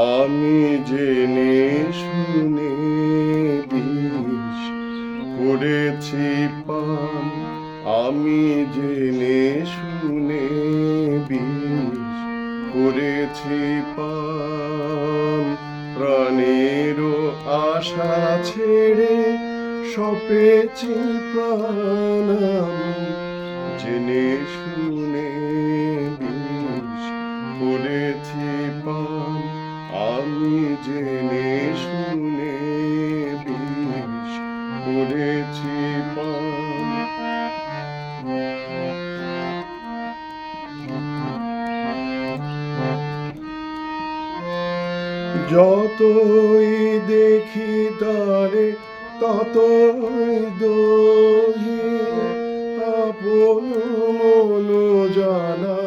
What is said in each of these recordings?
আমি জেনে শুনে বিষ করেছি পান। আমি জেনে শুনে বিষ করেছি পান। প্রাণের আশা ছেড়ে সপেছি প্রাণ আমি। জেনে শুনে যতই দেখি তারে, ততই দহি। আপন জানা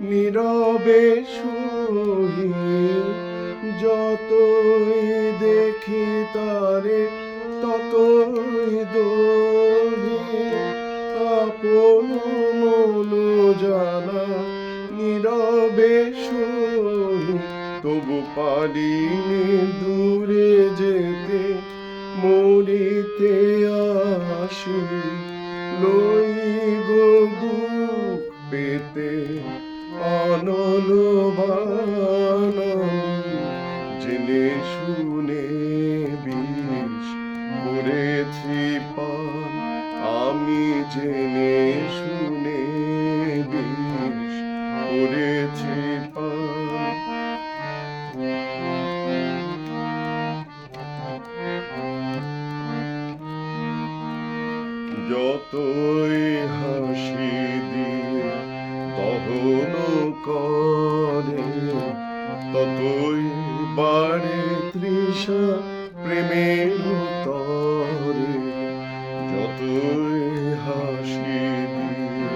নীরবে সহি যতই দেখি তারে, ততই দহি। আপন জানা নীরবে সহি তবু পারিনি দূরে যেতে, মরিতে আসি। লই গো দুঃখ পেতে, অনল জেনে শুনে বিষ করেছি পান, আমি জেনে শুনে যতই হাসি দিয়ে তহন করে। ততই বাড়ে তৃষা প্রেমের তরে যতই হাসি দিয়ে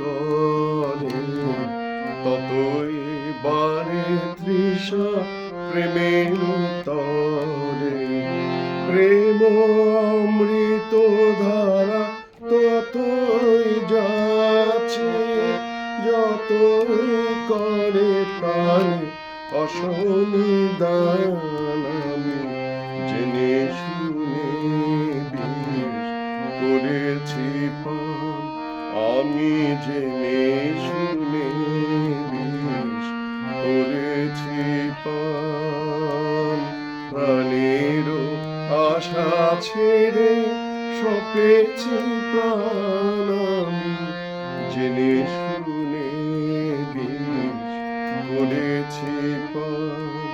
করে। ততই বাড়ে তৃষা প্রেমের তরে প্রেম অমৃত ধারা ততই যাচ্ছে, যতই করে প্রাণে অসনিদান আমি জেনে শুনে করেছি আমি জেনে শুনে বিষ করেছি প্রাণেরও আশা ছেড়ে সপেছি প্রাণ আমি জেনে শুনে বিষ করেছি পান